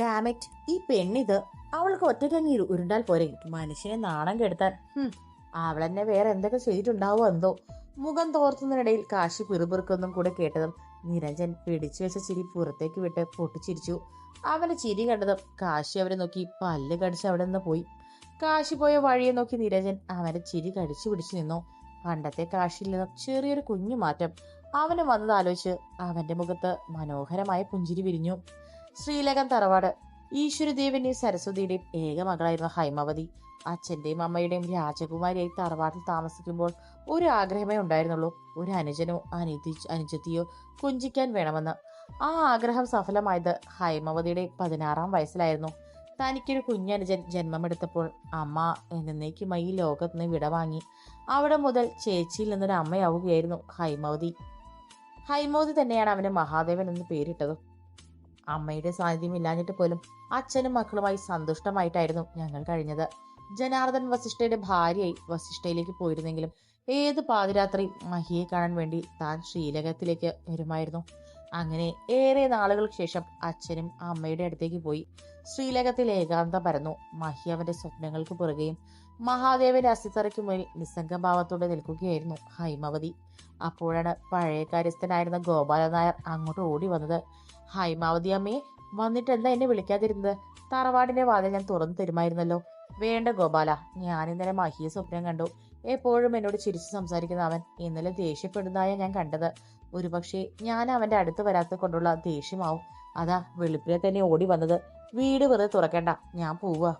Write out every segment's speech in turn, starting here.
Dammit ഈ പെണ്ണിത് അവൾക്ക് ഒറ്റക്കങ്ങി ഉരുണ്ടാൽ പോരെ. മനുഷ്യനെ നാണം കെടുത്താൻ. അവളെന്നെ വേറെ എന്തൊക്കെ ചെയ്തിട്ടുണ്ടാവോ എന്തോ. മുഖം തോർത്തുന്നതിനിടയിൽ കാശി പിറുപിറുക്കൊന്നും കൂടെ കേട്ടതും നിരഞ്ജൻ പിടിച്ചു വെച്ച ചിരി പുറത്തേക്ക് വിട്ട് പൊട്ടിച്ചിരിച്ചു. അവന്റെ ചിരി കണ്ടതും കാശി അവരെ നോക്കി പല്ല് കടിച്ച് അവിടെ നിന്ന് പോയി. കാശി പോയ വഴിയെ നോക്കി നിരഞ്ജൻ അവന്റെ ചിരി കടിച്ചു പിടിച്ചു നിന്നു. പണ്ടത്തെ കാശിയിൽ നിന്നും ചെറിയൊരു കുഞ്ഞു മാറ്റം. അവന് വന്നത് ആലോചിച്ച് അവന്റെ മുഖത്ത് മനോഹരമായ പുഞ്ചിരി വിരിഞ്ഞു. ശ്രീലകം തറവാട്. ഈശ്വരദേവന്റെയും സരസ്വതിയുടെയും ഏക മകളായിരുന്ന ഹൈമവതി. അച്ഛന്റെയും അമ്മയുടെയും രാജകുമാരിയായി തറവാട്ടിൽ താമസിക്കുമ്പോൾ ഒരു ആഗ്രഹമേ ഉണ്ടായിരുന്നുള്ളൂ. ഒരു അനുജനോ അനിതി അനുജത്തിയോ കുഞ്ചിക്കാൻ വേണമെന്ന്. ആ ആഗ്രഹം സഫലമായത് ഹൈമവതിയുടെ പതിനാറാം വയസ്സിലായിരുന്നു. തനിക്കൊരു കുഞ്ഞനുജൻ ജന്മമെടുത്തപ്പോൾ അമ്മ എന്നേക്കുമായി ഈ ലോകത്ത് നിന്ന് വിടവാങ്ങി. അവിടെ മുതൽ ചേച്ചിയിൽ നിന്നൊരു അമ്മയാവുകയായിരുന്നു ഹൈമവതി. ഹൈമവതി തന്നെയാണ് അവന് മഹാദേവൻ എന്ന് പേരിട്ടത്. അമ്മയുടെ സാന്നിധ്യം ഇല്ലാഞ്ഞിട്ട് പോലും അച്ഛനും മക്കളുമായി സന്തുഷ്ടമായിട്ടായിരുന്നു ഞങ്ങൾ കഴിഞ്ഞത്. ജനാർദ്ദൻ വസിഷ്ഠയുടെ ഭാര്യയായി വസിഷ്ഠയിലേക്ക് പോയിരുന്നെങ്കിലും ഏത് പാതിരാത്രി മഹിയെ കാണാൻ വേണ്ടി താൻ ശ്രീലകത്തിലേക്ക് വരുമായിരുന്നു. അങ്ങനെ ഏറെ നാളുകൾക്ക് ശേഷം അച്ഛനും അമ്മയുടെ അടുത്തേക്ക് പോയി. ശ്രീലകത്തിൽ ഏകാന്തം പരന്നു. മഹി അവന്റെ സ്വപ്നങ്ങൾക്ക് പുറകെയും മഹാദേവന്റെ അസ്ഥിത്തറയ്ക്ക് മുന്നിൽ നിസ്സംഗഭാവത്തോടെ നിൽക്കുകയായിരുന്നു ഹൈമവതി. അപ്പോഴാണ് പഴയ കാര്യസ്ഥനായിരുന്ന ഗോപാലൻ നായർ അങ്ങോട്ട് ഓടി വന്നത്. ഹൈമാവതി അമ്മയെ വന്നിട്ട് എന്താ എന്നെ വിളിക്കാതിരുന്നത്? തറവാടിന്റെ വാതിൽ ഞാൻ തുറന്നു തരുമായിരുന്നല്ലോ. വേണ്ട ഗോപാല ഞാൻ ഇന്നലെ മഹിയെ സ്വപ്നം കണ്ടു. എപ്പോഴും എന്നോട് ചിരിച്ചു സംസാരിക്കുന്ന അവൻ ഇന്നലെ ദേഷ്യപ്പെടുന്നതായ ഞാൻ കണ്ടത്. ഒരുപക്ഷെ ഞാൻ അവന്റെ അടുത്ത് വരാത്ത കൊണ്ടുള്ള ദേഷ്യമാവും. അതാ വെളുപ്പിനെ തന്നെ ഓടി വന്നത്. വീട് വെറുതെ തുറക്കണ്ട ഞാൻ പോവുക.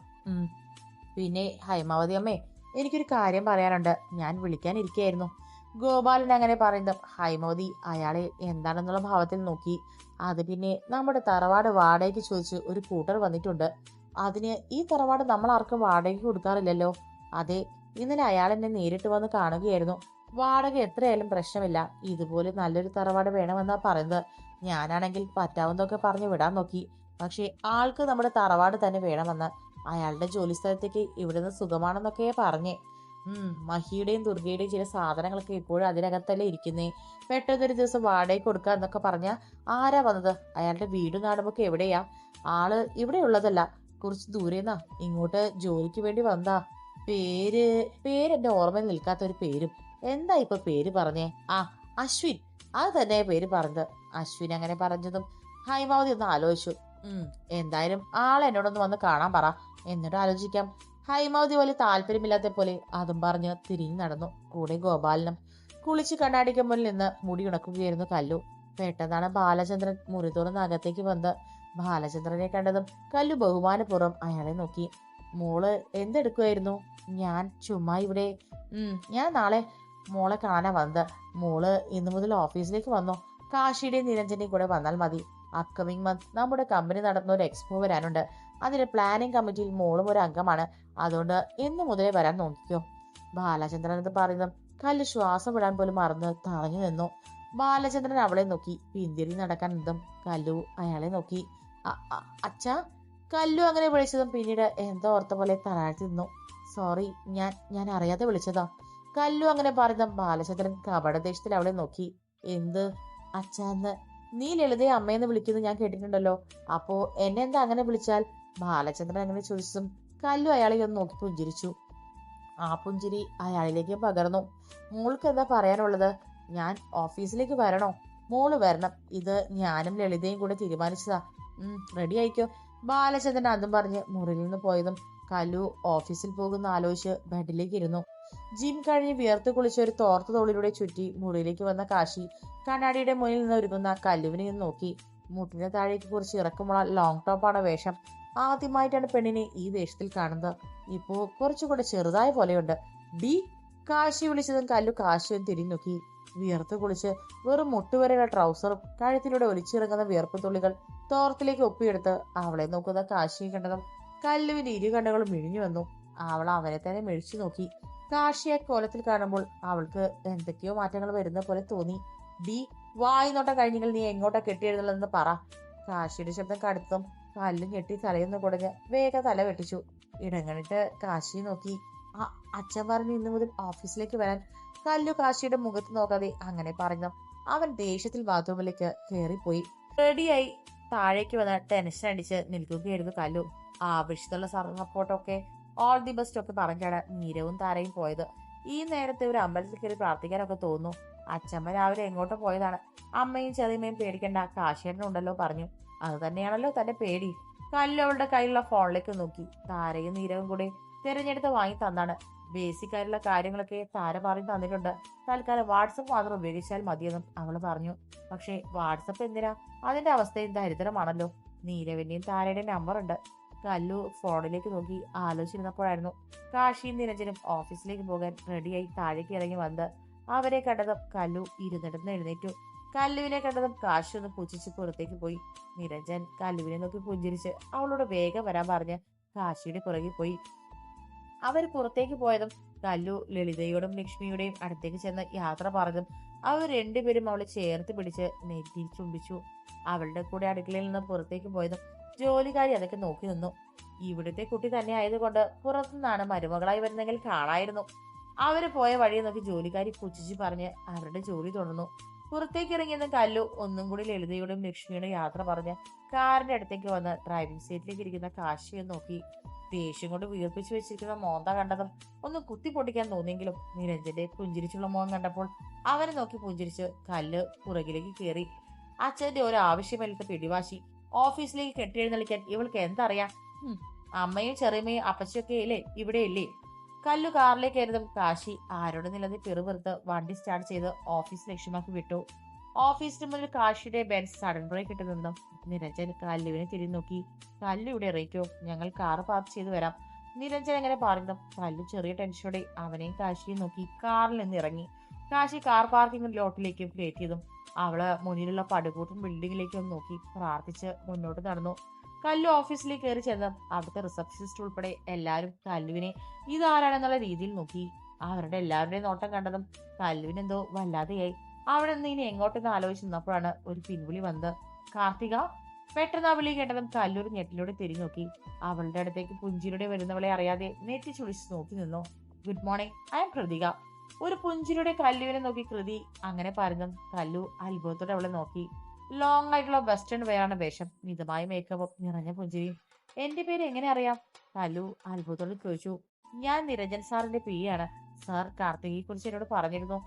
പിന്നെ ഹൈമാവതി അമ്മേ എനിക്കൊരു കാര്യം പറയാനുണ്ട്. ഞാൻ വിളിക്കാനിരിക്കുകയായിരുന്നു ഗോപാലൻ അങ്ങനെ പറയുന്നു ഹൈമോദി അയാളെ എന്താണെന്നുള്ള ഭാവത്തിൽ നോക്കി. അത് പിന്നെ നമ്മുടെ തറവാട് വാടകയ്ക്ക് ചോദിച്ച് ഒരു കൂട്ടർ വന്നിട്ടുണ്ട്. അതിന് ഈ തറവാട് നമ്മൾ ആർക്കും വാടകയ്ക്ക് കൊടുക്കാറില്ലല്ലോ. അതെ ഇന്നലെ അയാൾ എന്നെ നേരിട്ട് വന്ന് കാണുകയായിരുന്നു. വാടക എത്രയായാലും പ്രശ്നമില്ല. ഇതുപോലെ നല്ലൊരു തറവാട് വേണമെന്നാ പറയുന്നത്. ഞാനാണെങ്കിൽ പറ്റാവുന്നതൊക്കെ പറഞ്ഞു വിടാൻ നോക്കി. പക്ഷേ ആൾക്ക് നമ്മുടെ തറവാട് തന്നെ വേണമെന്ന്. അയാളുടെ ജോലി സ്ഥലത്തേക്ക് ഇവിടുന്ന് സുഖമാണെന്നൊക്കെ പറഞ്ഞേ. മഹിയുടെയും ദുർഗയുടെയും ചില സാധനങ്ങളൊക്കെ ഇപ്പോഴും അതിനകത്തല്ലേ ഇരിക്കുന്നേ. പെട്ടെന്നൊരു ദിവസം വാടകയ്ക്ക് കൊടുക്കുക എന്നൊക്കെ പറഞ്ഞ ആരാ വന്നത്? അയാളുടെ വീട് നാടുമൊക്കെ എവിടെയാ? ആൾ ഇവിടെ ഉള്ളതല്ല. കുറച്ച് ദൂരേന്നാ ഇങ്ങോട്ട് ജോലിക്ക് വേണ്ടി വന്നതാ. പേര് പേര് എന്റെ ഓർമ്മയിൽ നിൽക്കാത്ത ഒരു പേരും. എന്താ ഇപ്പൊ പേര് പറഞ്ഞേ? ആ അശ്വിൻ. അത് തന്നെ പേര് പറഞ്ഞത്. അശ്വിൻ അങ്ങനെ പറഞ്ഞതും ഹൈമാവതി ഒന്ന് ആലോചിച്ചു. ഉം എന്തായാലും ആൾ എന്നോടൊന്ന് വന്ന് കാണാൻ പറ. എന്നിട്ട് ആലോചിക്കാം. ഹൈമാവതി പോലെ താല്പര്യമില്ലാത്ത പോലെ അതും പറഞ്ഞ് തിരിഞ്ഞു നടന്നു. കൂടെ ഗോപാലനും കുളിച്ച് കണ്ണാടിക്ക് മുന്നിൽ നിന്ന് മുടി ഉണക്കുകയായിരുന്നു കല്ലു. പെട്ടെന്നാണ് ബാലചന്ദ്രൻ മുറി തുറന്ന് അകത്തേക്ക് വന്ന് ബാലചന്ദ്രനെ കണ്ടതും കല്ലു ബഹുമാനപൂർവം അയാളെ നോക്കി. മോൾ എന്തെടുക്കുമായിരുന്നു ഞാൻ ചുമ്മാ ഇവിടെ ഞാൻ നാളെ മോളെ കാണാൻ വന്നത്. മോൾ ഇന്നു മുതൽ ഓഫീസിലേക്ക് വന്നോ. കാശിയുടെയും നിരഞ്ജന്റെയും കൂടെ വന്നാൽ മതി. അപ്കമിങ് മന്ത് നമ്മുടെ കമ്പനി നടത്തുന്ന ഒരു എക്സ്പോ വരാനുണ്ട്. അതിന് പ്ലാനിംഗ് കമ്മിറ്റിയിൽ മോളും ഒരു അംഗമാണ്. അതുകൊണ്ട് എന്നു മുതലേ വരാൻ നോക്കിക്കോ. ബാലചന്ദ്രൻ എന്ന് പറയുന്നു കല്ല് ശ്വാസം വിടാൻ പോലും മറന്ന് തറഞ്ഞു നിന്നു. ബാലചന്ദ്രൻ അവളെ നോക്കി. പിന്തിരി നടക്കാൻ നിന്നും കല്ലു അയാളെ നോക്കി. "അ- അ- അച്ഛാ കല്ലു അങ്ങനെ വിളിച്ചതും പിന്നീട് എന്തോ ഓർത്ത പോലെ തളാഴ്ത്തി നിന്നു. സോറി ഞാൻ ഞാൻ അറിയാതെ വിളിച്ചതാ. കല്ലു അങ്ങനെ പറയുന്ന ബാലചന്ദ്രൻ കപടദേശത്തിൽ അവളെ നോക്കി. എന്ത്? അച്ഛാന്ന് നീ ലളിതയെ അമ്മയെന്ന് വിളിക്കുന്നത് ഞാൻ കേട്ടിട്ടുണ്ടല്ലോ. അപ്പോ എന്നെ എന്താ അങ്ങനെ വിളിച്ചാൽ? ബാലചന്ദ്രൻ അങ്ങനെ ചോദിച്ചതും കല്ലു അയാളെ ഒന്ന് നോക്കി പുഞ്ചിരിച്ചു. ആ പുഞ്ചിരി അയാളിലേക്ക് പകർന്നു. മോൾക്ക് എന്താ പറയാനുള്ളത്? ഞാൻ ഓഫീസിലേക്ക് വരണോ? മോൾ വരണം. ഇത് ഞാനും ലളിതയും കൂടെ തീരുമാനിച്ചതാ. റെഡി ആയിക്കോ? ബാലചന്ദ്രൻ അതും പറഞ്ഞ് മുറിയിൽ നിന്ന് പോയതും കലു ഓഫീസിൽ പോകുന്ന ആലോചിച്ച് ബെഡിലേക്ക് ഇരുന്നു. ജിം കഴിഞ്ഞ് വിയർത്ത് കുളിച്ച ഒരു തോർത്ത തോളിലൂടെ ചുറ്റി മുറിയിലേക്ക് വന്ന കാശി കണ്ണാടിയുടെ മുന്നിൽ നിന്ന് ഒരുങ്ങുന്ന കല്ലുവിനെ നോക്കി. മുട്ടിന് താഴേക്ക് കുറച്ച് ഇറക്കുമുള്ള ലോങ് ടോപ്പാണ് വേഷം. ആദ്യമായിട്ടാണ് പെണ്ണിനെ ഈ വേഷത്തിൽ കാണുന്നത്. ഇപ്പോ കുറച്ചുകൂടെ ചെറുതായ പോലെയുണ്ട്. ഡി കാശി വിളിച്ചതും കല്ലു കാശിയും തിരിഞ്ഞു നോക്കി വിയർത്ത് കുളിച്ച് വെറും മുട്ടുവരെയുള്ള ട്രൗസറും കഴുത്തിലൂടെ ഒലിച്ചിറങ്ങുന്ന വിയർപ്പ് തുള്ളികൾ തോർത്തിലേക്ക് ഒപ്പിയെടുത്ത് അവളെ നോക്കുന്ന കാശിയെ കണ്ടതും കല്ലുവിന്റെ ഇരു കണ്ണുകളും മിഴിഞ്ഞു വന്നു. അവൾ അവനെ തന്നെ മിഴിച്ചു നോക്കി. കാശിയെ കോലത്തിൽ കാണുമ്പോൾ അവൾക്ക് എന്തൊക്കെയോ മാറ്റങ്ങൾ വരുന്ന പോലെ തോന്നി. ഡി വായി നോട്ടം കഴിഞ്ഞെങ്കിൽ നീ എങ്ങോട്ടാ കെട്ടിയെഴുന്നുള്ളതെന്ന് പറ. കാശിയുടെ ശബ്ദം കടുത്തും കല്ലും കെട്ടി തലയൊന്ന് കുടഞ്ഞ് വേഗ തല വെട്ടിച്ചു. ഇടങ്ങണിട്ട് കാശിയെ നോക്കി. "ആ, അച്ഛൻ പറഞ്ഞു ഇന്ന് മുതൽ ഓഫീസിലേക്ക് വരാൻ കല്ലു കാശിയുടെ മുഖത്ത് നോക്കാതെ അങ്ങനെ പറഞ്ഞു. അവൻ ദേഷ്യത്തിൽ ബാത്റൂമിലേക്ക് കയറിപ്പോയി റെഡിയായി താഴേക്ക് വന്ന് ടെൻഷൻ അടിച്ച് നിൽക്കുകയായിരുന്നു കല്ലു. ആവശ്യത്തുള്ള സപ്പോർട്ടൊക്കെ ഓൾ ദി ബെസ്റ്റ് ഒക്കെ പറഞ്ഞാണ് നീരവും താരയും പോയത്. ഈ നേരത്തെ ഒരു അമ്പലത്തിൽ കയറി പ്രാർത്ഥിക്കാനൊക്കെ തോന്നുന്നു. അച്ഛമ്മ രാവിലെ എങ്ങോട്ടോ പോയതാണ്. അമ്മയും ചെറിയമ്മയും പേടിക്കണ്ട കാശേട്ടനുണ്ടല്ലോ പറഞ്ഞു. അത് തന്നെയാണല്ലോ തന്റെ പേടി. കല്ലു അവളുടെ കയ്യിലുള്ള ഫോണിലേക്ക് നോക്കി. താരയും നീരവും കൂടി തിരഞ്ഞെടുത്ത് വാങ്ങി തന്നാണ്. ബേസിക് ആയിട്ടുള്ള കാര്യങ്ങളൊക്കെ താര പറഞ്ഞു തന്നിട്ടുണ്ട്. തൽക്കാലം വാട്സപ്പ് മാത്രം ഉപയോഗിച്ചാൽ മതിയെന്നും അവൾ പറഞ്ഞു. പക്ഷേ വാട്സപ്പ് എന്തിനാ? അതിന്റെ അവസ്ഥയും ദരിദ്രമാണല്ലോ. നീരവിന്റെയും താരയുടെയും നമ്പർ ഉണ്ട്. കല്ലു ഫോണിലേക്ക് നോക്കി ആലോചിച്ചിരുന്നപ്പോഴായിരുന്നു കാശിയും നിരഞ്ജനും ഓഫീസിലേക്ക് പോകാൻ റെഡിയായി താഴേക്ക് ഇറങ്ങി വന്ന് അവരെ കണ്ടതും കല്ലു ഇരുന്നിടന്ന് എഴുന്നേറ്റു. കല്ലുവിനെ കണ്ടതും കാശി ഒന്ന് പുച്ഛിച്ച് പുറത്തേക്ക് പോയി. നിരഞ്ജൻ കല്ലുവിനെ നോക്കി പുഞ്ചിരിച്ച് അവളോട് വേഗം വരാൻ പറഞ്ഞ് കാശിയുടെ പുറകിൽ പോയി. അവർ പുറത്തേക്ക് പോയതും കല്ലു ലളിതയോടും ലക്ഷ്മിയുടെയും അടുത്തേക്ക് ചെന്ന് യാത്ര പറഞ്ഞതും അവർ രണ്ടുപേരും അവളെ ചേർത്ത് പിടിച്ച് നെറ്റി ചുംബിച്ചു. അവളുടെ കൂടെ അടുക്കളയിൽ നിന്ന് പുറത്തേക്ക് പോയതും ജോലിക്കാരി അതൊക്കെ നോക്കി നിന്നു. ഇവിടുത്തെ കുട്ടി തന്നെ ആയതുകൊണ്ട് പുറത്തുനിന്നാണ് മരുമകളായി വരുന്നെങ്കിൽ കാണായിരുന്നു. അവർ പോയ വഴി നോക്കി ജോലിക്കാരി പുച്ഛിച്ച് പറഞ്ഞ് അവരുടെ ജോലി തുടർന്നു. പുറത്തേക്ക് ഇറങ്ങിയെന്ന് കല്ലു ഒന്നും കൂടി ലളിതയോടും ലക്ഷ്മിയുടെ യാത്ര പറഞ്ഞ് കാറിന്റെ അടുത്തേക്ക് വന്ന് ഡ്രൈവിംഗ് സീറ്റിലേക്ക് ഇരിക്കുന്ന കാശിയെ നോക്കി. ദേഷ്യം കൊണ്ട് വീർപ്പിച്ചു വെച്ചിരിക്കുന്ന മോന്ത കണ്ടതും ഒന്ന് കുത്തി പൊട്ടിക്കാൻ തോന്നിയെങ്കിലും നിരഞ്ജന്റെ പുഞ്ചിരിച്ചുള്ള മോൻ കണ്ടപ്പോൾ അവനെ നോക്കി പുഞ്ചിരിച്ച് കല്ല് പുറകിലേക്ക് കയറി. അച്ഛന്റെ ഒരു ആവശ്യമില്ലാത്ത പിടിവാശി. ഓഫീസിലേക്ക് കെട്ടിയെഴുന്നള്ളിക്കാൻ ഇവൾക്ക് എന്തറിയാം? അമ്മയും ചെറിയമ്മയും അപ്പച്ചൊക്കെ ഇല്ലേ? ഇവിടെ ഇല്ലേ? കല്ലു കാറിലേക്ക് കയറിയതും കാശി ആരോട് നിലനിൽ പിറുപിറുത്ത് വണ്ടി സ്റ്റാർട്ട് ചെയ്ത് ഓഫീസ് ലക്ഷ്യമാക്കി വിട്ടു. ഓഫീസിന് മുന്നിൽ കാശിയുടെ ബെൻസ് സഡൻ ബ്രേക്ക് ഇട്ട് നിന്നും നിരഞ്ജൻ കല്ലുവിനെ തിരിഞ്ഞു നോക്കി. കല്ലു ഇവിടെ ഇറക്കോ ഞങ്ങൾ കാർ പാർക്ക് ചെയ്ത് വരാം. നിരഞ്ജൻ എങ്ങനെ പറഞ്ഞു കല്ലു ചെറിയ ടെൻഷനോടെ അവനെയും കാശിയും നോക്കി കാറിൽ നിന്ന് ഇറങ്ങി. കാശി കാർ പാർക്കിംഗ് ലോട്ടിലേക്കും കയറ്റിയതും അവൾ മുന്നിലുള്ള പടുകൂട്ടും ബിൽഡിങ്ങിലേക്കും നോക്കി. പ്രാർത്ഥിച്ച് മുന്നോട്ട് നടന്നു. കല്ലു ഓഫീസിലേക്ക് കയറി ചെന്ന് അവിടുത്തെ റിസപ്ഷനിസ്റ്റ് ഉൾപ്പെടെ എല്ലാവരും കല്ലുവിനെ ഇതാരാണെന്നുള്ള രീതിയിൽ നോക്കി. അവരുടെ എല്ലാവരുടെയും നോട്ടം കണ്ടതും കല്ലുവിനെന്തോ വല്ലാതെയായി. അവിടെ നിന്ന് ഇനി എങ്ങോട്ടെന്ന് ആലോചിച്ച് നിന്നപ്പോഴാണ് ഒരു പിൻവിളി വന്നത്. കാർത്തിക പെട്ടെന്ന് ആ വിളി കേട്ടതും കല്ലൂർ ഞെട്ടിലൂടെ തിരിഞ്ഞു നോക്കി. അവളുടെ അടുത്തേക്ക് പുഞ്ചിലൂടെ വരുന്നവളെ അറിയാതെ നെറ്റി ചുളിച്ച് നോക്കി നിന്നു. Good morning I'm Krithika ഒരു പുഞ്ചിരിയുടെ കല്ലുവിനെ നോക്കി കൃതി. അങ്ങനെ പറഞ്ഞു കല്ലു അത്ഭുതത്തോടെ അവളെ നോക്കി. ലോങ് ആയിട്ടുള്ള വെസ്റ്റേൺ വെയറാണ് വേഷം. മിതമായ മേക്കപ്പും നിറഞ്ഞ പുഞ്ചിരി എന്റെ പേര് എങ്ങനെ അറിയാം? കല്ലു അത്ഭുതത്തോടെ ചോദിച്ചു. ഞാൻ നിരഞ്ജൻ സാറിന്റെ പി ആണ് സാർ കാർത്തികയെ കുറിച്ച് എന്നോട് പറഞ്ഞിരുന്നു.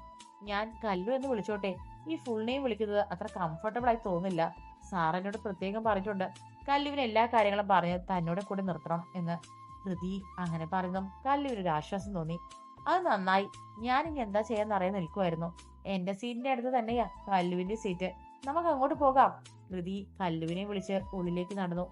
ഞാൻ കല്ലു എന്ന് വിളിച്ചോട്ടെ. ഈ ഫുൾ നെയിം വിളിക്കുന്നത് അത്ര കംഫർട്ടബിൾ ആയി തോന്നില്ല സാർ എന്നോട് പ്രത്യേകം പറഞ്ഞിട്ടുണ്ട്. കല്ലുവിന് എല്ലാ കാര്യങ്ങളും പറഞ്ഞ് തന്നോട് കൂടെ നിർത്തണം എന്ന്. കൃതി അങ്ങനെ പറയുന്നു. കല്ലുവിന് ഒരു ആശ്വാസം തോന്നി. അത് നന്നായി. ഞാനിനി എന്താ ചെയ്യാന്ന് അറിയാൻ നിൽക്കുമായിരുന്നു എന്റെ സീറ്റിന്റെ അടുത്ത് തന്നെയാ കല്ലുവിന്റെ സീറ്റ്. നമുക്ക് അങ്ങോട്ട് പോകാം. കൃതി കല്ലുവിനെ വിളിച്ച് ഉള്ളിലേക്ക് നടന്നു.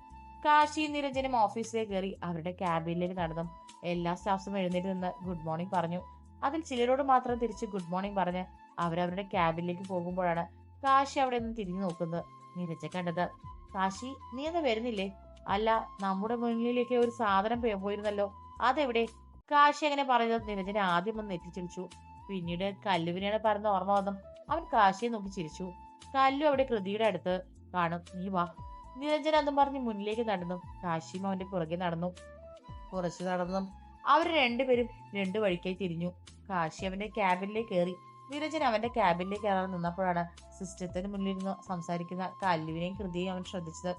കാശിയും നിരഞ്ജനും ഓഫീസിലേക്ക് കയറി അവരുടെ ക്യാബിനിലേക്ക് നടന്നു. എല്ലാ സ്റ്റാഫ്സും എഴുന്നേറ്റ് നിന്ന് ഗുഡ് മോർണിംഗ് പറഞ്ഞു. അതിൽ ചിലരോട് മാത്രം തിരിച്ച് ഗുഡ് മോർണിംഗ് പറഞ്ഞ് അവരവരുടെ ക്യാബിനിലേക്ക് പോകുമ്പോഴാണ് കാശി അവിടെ നിന്ന് തിരിഞ്ഞു നോക്കുന്നത്. നിരഞ്ജൻ കണ്ടത് കാശി നീ എന്ന് വരുന്നില്ലേ? അല്ല നമ്മുടെ മുന്നിലേക്ക് ഒരു സാധനം പോയിരുന്നല്ലോ. അതെവിടെ? കാശി അങ്ങനെ പറയുന്നത്? നിരഞ്ജനെ ആദ്യം ഒന്ന് നെറ്റിച്ചിരിച്ചു പിന്നീട് കല്ലുവിനെയാണ് പറഞ്ഞ ഓർമ്മ വന്നു അവൻ കാശിയെ നോക്കി ചിരിച്ചു. കല്ലു അവിടെ കൃതിയുടെ അടുത്ത് കാണും. നീ വാ. നിരഞ്ജൻ അതും പറഞ്ഞ് മുന്നിലേക്ക് നടന്നു. കാശിയും അവന്റെ പുറകെ നടന്നു. കുറച്ച് നടന്നു അവർ രണ്ടുപേരും രണ്ടു വഴിക്കായി തിരിഞ്ഞു. കാശി അവന്റെ ക്യാബിനിലേക്ക് കയറി. നിരഞ്ജൻ അവന്റെ ക്യാബിനിലേക്ക് കയറാൻ നിന്നപ്പോഴാണ് സിസ്റ്റത്തിന് മുന്നിലിരുന്ന് സംസാരിക്കുന്ന കല്ലുവിനെയും കൃതിയെയും അവൻ ശ്രദ്ധിച്ചത്.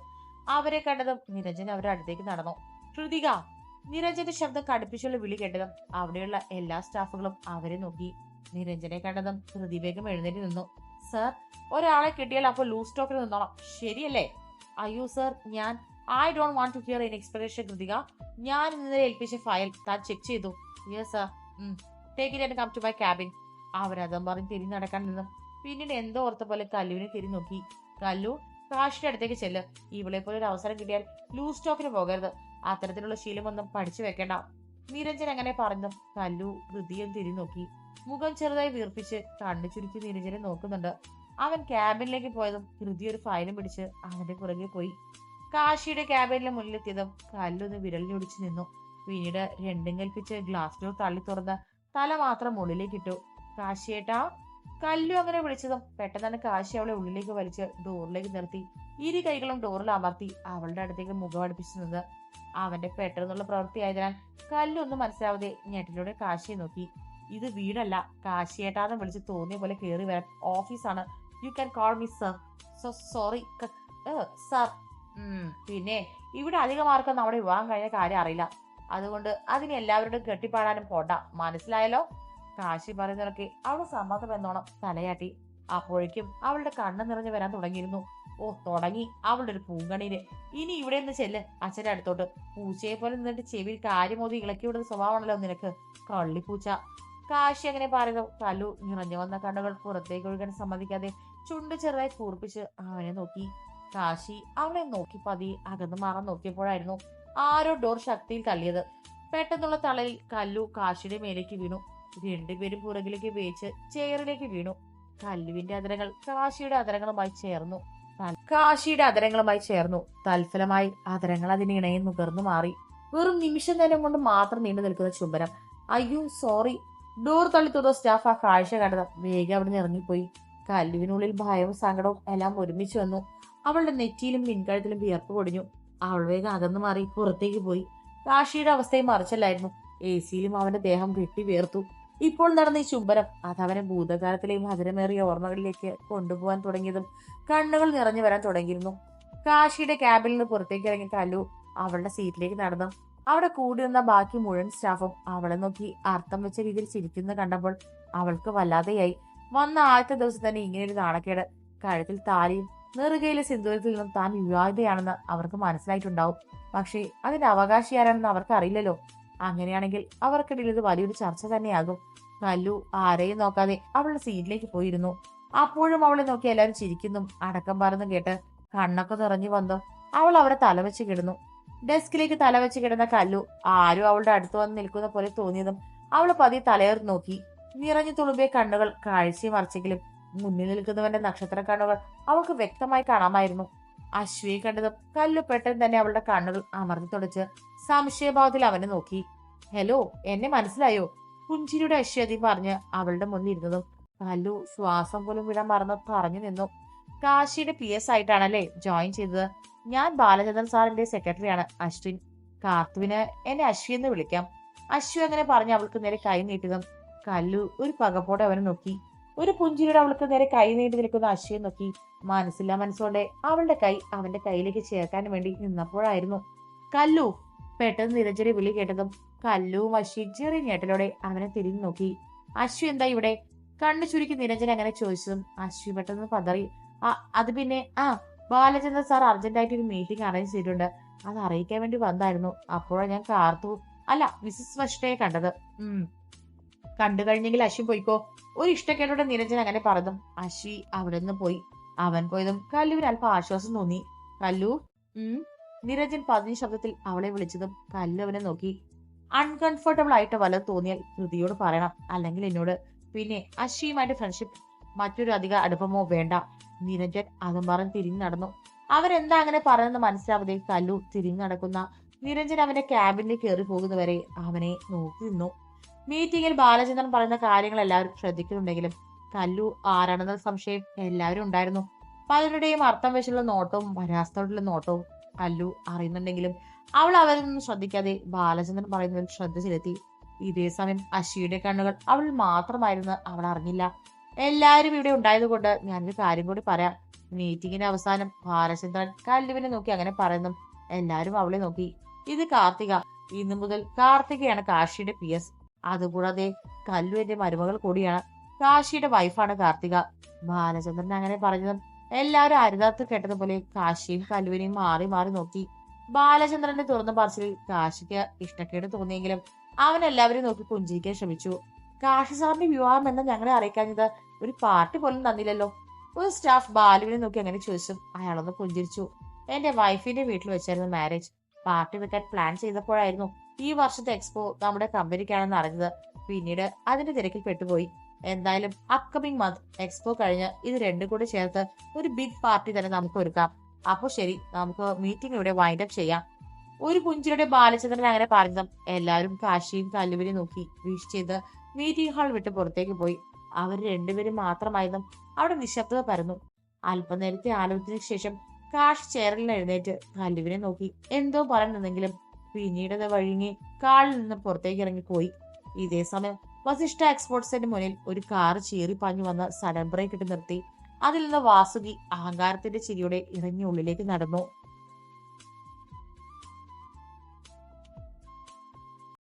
അവരെ കണ്ടതും നിരഞ്ജൻ അവരുടെ അടുത്തേക്ക് നടന്നു. കൃതിക നിരഞ്ജന്റെ ശബ്ദം കടുപ്പിച്ചുള്ള വിളി കേട്ടതും അവിടെയുള്ള എല്ലാ സ്റ്റാഫുകളും അവരെ നോക്കി. നിരഞ്ജനെ കണ്ടതും ഹൃദിവേഗം വേഗം എഴുന്നേറ്റ് നിന്നു. സർ ഒരാളെ കിട്ടിയാൽ അപ്പോൾ ലൂസ് സ്റ്റോക്കിൽ നിന്നോളാം. ശരിയല്ലേ? അയ്യോ സർ ഞാൻ I don't want to hear an explanation Krithika. ഞാൻ ഇന്നലെ ഏൽപ്പിച്ച ഫയൽ താൻ ചെക്ക് ചെയ്തു. Yes sir. Take it and come to my cabin. അവരതും പറഞ്ഞ് തിരിഞ്ഞു നടക്കാൻ നിന്നും. പിന്നീട് എന്തോ ഓർത്ത പോലെ കല്ലുവിനെ തിരിഞ്ഞു നോക്കി. കല്ലു കാശിന്റെ അടുത്തേക്ക് ചെല്ല്. ഇവളെ പോലെ ഒരു അവസരം കിട്ടിയാൽ ലൂസ് സ്റ്റോക്കിന് പോകരുത്. അത്തരത്തിലുള്ള ശീലമൊന്നും പഠിച്ചു വെക്കേണ്ട. നിരഞ്ജൻ അങ്ങനെ പറഞ്ഞു കല്ലു ഹൃദയം നോക്കി. മുഖം ചെറുതായി വീർപ്പിച്ച് കണ്ണു ചുരുക്കി നിരഞ്ജനെ നോക്കുന്നുണ്ട്. അവൻ ക്യാബിനിലേക്ക് പോയതും ഹൃദയ ഒരു ഫയലും പിടിച്ച് അവന്റെ പുറകെ പോയി. കാശിയുടെ ക്യാബിനിലെ മുന്നിലെത്തിയതും കല്ലൊന്ന് വിരലിനൊടിച്ചു നിന്നു. പിന്നീട് രണ്ടും കൽപ്പിച്ച് ഗ്ലാസ് ഡോർ തള്ളി തുറന്ന് തല മാത്രം ഉള്ളിലേക്ക് ഇട്ടു. കാശിയേട്ടാ? കല്ലു അങ്ങനെ വിളിച്ചതും പെട്ടെന്നാണ് കാശി അവളെ ഉള്ളിലേക്ക് വലിച്ച് ഡോറിലേക്ക് നിർത്തി. ഇരു കൈകളും ഡോറിൽ അമർത്തി അവളുടെ അടുത്തേക്ക് മുഖം അടുപ്പിച്ചു നിന്ന് അവന്റെ പെട്ടെന്നുള്ള പ്രവൃത്തി ആയതിനാൽ കല്ലൊന്നും മനസ്സിലാവാതെ ഞെട്ടിലൂടെ കാശിയെ നോക്കി. ഇത് വീടല്ല. കാശിയേട്ടാന്ന് വിളിച്ച് തോന്നിയ പോലെ കയറി വരാൻ ഓഫീസാണ്. You can call me sir so sorry sir പിന്നെ ഇവിടെ അധികം ആർക്കും നമ്മുടെ വിവാഹം കഴിഞ്ഞ കാര്യം അറിയില്ല. അതുകൊണ്ട് അതിന് എല്ലാവരോടും കെട്ടിപ്പാടാനും പോണ്ട. മനസ്സിലായല്ലോ? കാശി പറയുന്നതൊക്കെ അവൾ സമ്മതം എന്നോണം തലയാട്ടി. അപ്പോഴേക്കും അവളുടെ കണ്ണ് നിറഞ്ഞു വരാൻ തുടങ്ങിയിരുന്നു. ഓ തുടങ്ങി. അവളുടെ ഒരു പൂങ്കണീര് ഇനി ഇവിടെ നിന്ന് ചെല്ല്. അച്ഛന്റെ അടുത്തോട്ട്. പൂച്ചയെ പോലെ നിന്നിട്ട് ചെവിയിൽ കാര്യമോതി ഇളക്കി വിടുന്ന സ്വഭാവമാണല്ലോ നിനക്ക്. കള്ളിപ്പൂച്ച. കാശി അങ്ങനെ പറയുന്നു. കലു നിറഞ്ഞു വന്ന കണ്ണുകൾ പുറത്തേക്ക് ഒഴുകാൻ സമ്മതിക്കാതെ ചുണ്ട് ചെറുതായി കൂർപ്പിച്ച് അവനെ നോക്കി. കാശി അവളെ നോക്കി പതി അകന്ന് മാറാൻ നോക്കിയപ്പോഴായിരുന്നു ആരോ ഡോർ ശക്തിയിൽ തള്ളിയത്. പെട്ടെന്നുള്ള തളയിൽ കല്ലു കാശിയുടെ മേലേക്ക് വീണു. രണ്ടുപേരും പുറകിലേക്ക് വേച്ച് ചെയറിലേക്ക് വീണു. കല്ലുവിന്റെ അതരങ്ങൾ കാശിയുടെ അതരങ്ങളുമായി ചേർന്നു. കാശിയുടെ അതരങ്ങളുമായി ചേർന്നു. തൽഫലമായി അതരങ്ങൾ അതിന് ഇണയിൽ നുകർന്നു മാറി. വെറും നിമിഷം നേരം കൊണ്ട് മാത്രം നീണ്ടു നിൽക്കുന്ന ചുംബനം. അയ്യോ സോറി ഡോർ തള്ളി തുറന്ന സ്റ്റാഫ് ആ കാഴ്ച കണ്ടത് വേഗം അവിടെ നിന്ന് ഇറങ്ങിപ്പോയി. കല്ലുവിനുള്ളിൽ ഭയവും സങ്കടവും എല്ലാം ഒരുമിച്ച് വന്നു. അവളുടെ നെറ്റിയിലും പിൻകഴുത്തിലും വിയർപ്പ് പൊടിഞ്ഞു. അവൾ വേഗം അകന്നു മാറി പുറത്തേക്ക് പോയി. കാശിയുടെ അവസ്ഥയും മറിച്ചല്ലായിരുന്നു. എ സിയിലും അവന്റെ ദേഹം വെട്ടി വീർത്തു. ഇപ്പോൾ നടന്ന ഈ ചുംബനം അതവനെ ഭൂതകാലത്തിലെ മധുരമേറിയ ഓർമ്മകളിലേക്ക് കൊണ്ടുപോകാൻ തുടങ്ങിയതും കണ്ണുകൾ നിറഞ്ഞു വരാൻ തുടങ്ങിയിരുന്നു. കാശിയുടെ ക്യാബിൽ നിന്ന് പുറത്തേക്ക് ഇറങ്ങി കല്ലു അവളുടെ സീറ്റിലേക്ക് നടന്നു. അവിടെ കൂടി നിന്ന ബാക്കി മുഴുവൻ സ്റ്റാഫും അവളെ നോക്കി അർത്ഥം വെച്ച രീതിയിൽ ചിരിക്കുന്ന കണ്ടപ്പോൾ അവൾക്ക് വല്ലാതെയായി. വന്ന ആദ്യത്തെ ദിവസം തന്നെ ഇങ്ങനെ ഒരു നാണക്കേട്. കഴുത്തിൽ താലിയും നെറുകയിലെ സിന്ദൂരത്തിൽ നിന്നും താൻ വിവാഹിതയാണെന്ന് അവർക്ക് മനസ്സിലായിട്ടുണ്ടാവും. പക്ഷേ അതിന്റെ അവകാശിയാരാണെന്ന് അവർക്ക് അറിയില്ലല്ലോ. അങ്ങനെയാണെങ്കിൽ അവർക്കിടയിൽ ഇത് വലിയൊരു ചർച്ച തന്നെയാകും. കല്ലു ആരെയും നോക്കാതെ അവളുടെ സീറ്റിലേക്ക് പോയിരുന്നു. അപ്പോഴും അവളെ നോക്കി എല്ലാവരും ചിരിക്കുന്നും. അടക്കം പറന്നും കേട്ട് കണ്ണൊക്കെ നിറഞ്ഞു വന്നു. അവൾ അവരെ തലവെച്ച് കിടന്നു. ഡെസ്കിലേക്ക് തലവെച്ച് കിടന്ന കല്ലു ആരും അവളുടെ അടുത്ത് വന്ന് നിൽക്കുന്ന പോലെ തോന്നിയതും അവൾ പതി തലയേർ നോക്കി. നിറഞ്ഞു തുളുമ്പിയ കണ്ണുകൾ കാഴ്ചയും മറിച്ചെങ്കിലും മുന്നിൽ നിൽക്കുന്നവന്റെ നക്ഷത്ര കണ്ണുകൾ അവൾക്ക് വ്യക്തമായി കാണാമായിരുന്നു. അശ്വിയെ കണ്ടതും കല്ലു പെട്ടെന്ന് തന്നെ അവളുടെ കണ്ണുകൾ അമർന്നു തുടച്ച് സംശയഭാവത്തിൽ അവനെ നോക്കി. ഹലോ എന്നെ മനസ്സിലായോ? പുഞ്ചിരിയുടെ അശ്വതി പറഞ്ഞ് അവളുടെ മുന്നിൽ ഇരുന്നതും കല്ലു ശ്വാസം പോലും വിടാൻ മറന്ന് പറഞ്ഞു നിന്നു. കാശിയുടെ പി എസ് ആയിട്ടാണല്ലേ ജോയിൻ ചെയ്തത്? ഞാൻ ബാലചന്ദ്രൻ സാറിന്റെ സെക്രട്ടറിയാണ് അശ്വിൻ. കാർത്തുവിന് എന്നെ അശ്വി എന്ന് വിളിക്കാം. അശ്വി അങ്ങനെ പറഞ്ഞ് അവൾക്ക് നേരെ കൈ നീട്ടിയതും കല്ലു ഒരു പകപ്പോടെ അവനെ നോക്കി. ഒരു പുഞ്ചിരിയുടെ അവൾക്ക് നേരെ കൈ നീട്ടി നിൽക്കുന്ന അശ്വയെ നോക്കി. മനസ്സില്ല മനസ്സോടെ അവളുടെ കൈ അവന്റെ കയ്യിലേക്ക് ചേർക്കാൻ വേണ്ടി നിന്നപ്പോഴായിരുന്നു. കല്ലു പെട്ടെന്ന് നിരഞ്ജരി വിളി കേട്ടതും കല്ലുവും അശ്വിയും ചെറിയ ഞേട്ടലോടെ അവനെ തിരിഞ്ഞു നോക്കി. അശ്വി എന്താ ഇവിടെ? കണ്ണു ചുരുക്കി നിരഞ്ജൻ അങ്ങനെ ചോദിച്ചതും അശ്വി പെട്ടെന്ന് പതറി. ആ അത് പിന്നെ ആ ബാലചന്ദ്ര സാർ അർജന്റായിട്ട് ഒരു മീറ്റിംഗ് അറേഞ്ച് ചെയ്തിട്ടുണ്ട്. അത് അറിയിക്കാൻ വേണ്ടി വന്നായിരുന്നു. അപ്പോഴാണ് ഞാൻ കാർത്തു അല്ല മിസ്സസ് വഷ്ടയെ കണ്ടത്. ഉം. കണ്ടു കഴിഞ്ഞെങ്കിൽ അശ്വി പോയിക്കോ. ഒരു ഇഷ്ടക്കേടോടെ നിരഞ്ജൻ അങ്ങനെ പറഞ്ഞു അശ്വി അവിടെ നിന്ന് പോയി. അവൻ പോയതും കല്ലുവിന് അല്പം ആശ്വാസം തോന്നി. കല്ലു? നിരഞ്ജൻ പതിഞ്ഞ ശബ്ദത്തിൽ അവളെ വിളിച്ചതും കല്ലു അവനെ നോക്കി. അൺകംഫർട്ടബിൾ ആയിട്ട് വല്ലതും തോന്നിയാൽ ഹൃതിയോട് പറയണം. അല്ലെങ്കിൽ എന്നോട്. പിന്നെ അശ്വിയുമായിട്ട് ഫ്രണ്ട്ഷിപ്പ് മറ്റൊരു അധിക അടുപ്പമോ വേണ്ട. നിരഞ്ജൻ അതും പറഞ്ഞ് തിരിഞ്ഞു നടന്നു. അവരെന്താ അങ്ങനെ പറഞ്ഞെന്ന് മനസ്സിലാവതേ കല്ലു തിരിഞ്ഞു നടക്കുന്ന. നിരഞ്ജൻ അവന്റെ ക്യാബിനിൽ കയറി പോകുന്നവരെ അവനെ നോക്കി നിന്നു. മീറ്റിംഗിൽ ബാലചന്ദ്രൻ പറയുന്ന കാര്യങ്ങൾ എല്ലാവരും ശ്രദ്ധിക്കുന്നുണ്ടെങ്കിലും കല്ലു ആരാണെന്ന സംശയം എല്ലാവരും ഉണ്ടായിരുന്നു. പലരുടെയും അർത്ഥം വെച്ചുള്ള നോട്ടവും വരാസ്തോടുള്ള നോട്ടവും കല്ലു അറിയുന്നുണ്ടെങ്കിലും അവൾ അവരിൽ നിന്നും ശ്രദ്ധിക്കാതെ ബാലചന്ദ്രൻ പറയുന്നതിൽ ശ്രദ്ധ ചെലുത്തി. ഇതേ സമയം അശ്വിയുടെ കണ്ണുകൾ അവൾ മാത്രമായിരുന്നു അവൾ അറിഞ്ഞില്ല. എല്ലാവരും ഇവിടെ ഉണ്ടായതുകൊണ്ട് ഞാനൊരു കാര്യം കൂടി പറയാം. മീറ്റിങ്ങിന്റെ അവസാനം ബാലചന്ദ്രൻ കല്ലുവിനെ നോക്കി അങ്ങനെ പറയുന്നു. എല്ലാവരും അവളെ നോക്കി. ഇത് കാർത്തിക. ഇന്നു മുതൽ കാർത്തികയാണ് കാശിയുടെ പി എസ് അതുകൂടാതെ കല്ലു എന്റെ മരുമകൾ കൂടിയാണ് കാശിയുടെ വൈഫാണ് കാർത്തിക. ബാലചന്ദ്രൻ അങ്ങനെ പറഞ്ഞതും എല്ലാവരും അരുതാത്ത് കേട്ടതുപോലെ കാശിയും കല്ലുവിനെയും മാറി മാറി നോക്കി. ബാലചന്ദ്രന്റെ തുറന്ന പറച്ചിൽ കാശിക്ക് ഇഷ്ടക്കേട് തോന്നിയെങ്കിലും അവൻ എല്ലാവരെയും നോക്കി പുഞ്ചിരിക്കാൻ ശ്രമിച്ചു. കാശി സാറിന്റെ വിവാഹം എന്ന് ഞങ്ങളെ അറിയിക്കാഞ്ഞത് ഒരു പാർട്ടി പോലും തന്നില്ലല്ലോ. ഒരു സ്റ്റാഫ് ബാലുവിനെ നോക്കി അങ്ങനെ ചോദിച്ചു. അയാളൊന്ന് പുഞ്ചിരിച്ചു. എന്റെ വൈഫിന്റെ വീട്ടിൽ വെച്ചായിരുന്നു മാരേജ് പാർട്ടി വെക്കാൻ പ്ലാൻ ചെയ്തപ്പോഴായിരുന്നു ഈ വർഷത്തെ എക്സ്പോ നമ്മുടെ കമ്പനിക്കാണെന്ന് അറിഞ്ഞത്. പിന്നീട് അതിന്റെ തിരക്കിൽ പെട്ടുപോയി. എന്തായാലും അപ്കമിങ് മന്ത് എക്സ്പോ കഴിഞ്ഞ് ഇത് രണ്ടും കൂടി ചേർത്ത് ഒരു ബിഗ് പാർട്ടി തന്നെ നമുക്ക് ഒരുക്കാം. അപ്പോൾ ശരി നമുക്ക് മീറ്റിംഗ് ഇവിടെ വൈൻഡ് അപ്പ് ചെയ്യാം. ഒരു പുഞ്ചിരിയുടെ ബാലചന്ദ്രൻ അങ്ങനെ പറഞ്ഞതും എല്ലാവരും കാശിയും കല്ലുവിനെ നോക്കി വീഷ് ചെയ്ത് മീറ്റിംഗ് ഹാൾ വിട്ട് പുറത്തേക്ക് പോയി. അവർ രണ്ടുപേരും മാത്രമായിരുന്നു അവിടെ നിശബ്ദത പരന്നു. അല്പനേരത്തെ ആലോചനയ്ക്ക് ശേഷം കാഷ് ചെയറിൽ എഴുന്നേറ്റ് കല്ലുവിനെ നോക്കി. എന്തോ പറയാൻ നിന്നെങ്കിലും പിന്നീട് അത് വഴുങ്ങി കാളിൽ നിന്ന് പുറത്തേക്ക് ഇറങ്ങിപ്പോയി ഇതേ സമയം വസിഷ്ഠ എക്സ്പോർട്സിന്റെ മുന്നിൽ ഒരു കാർ ചീറി പാഞ്ഞു വന്ന് സഡൻ ബ്രേക്ക് ഇട്ട് നിർത്തി. അതിൽ നിന്ന് വാസുകി അഹങ്കാരത്തിന്റെ ചിരിയോടെ ഇറങ്ങി ഉള്ളിലേക്ക് നടന്നു.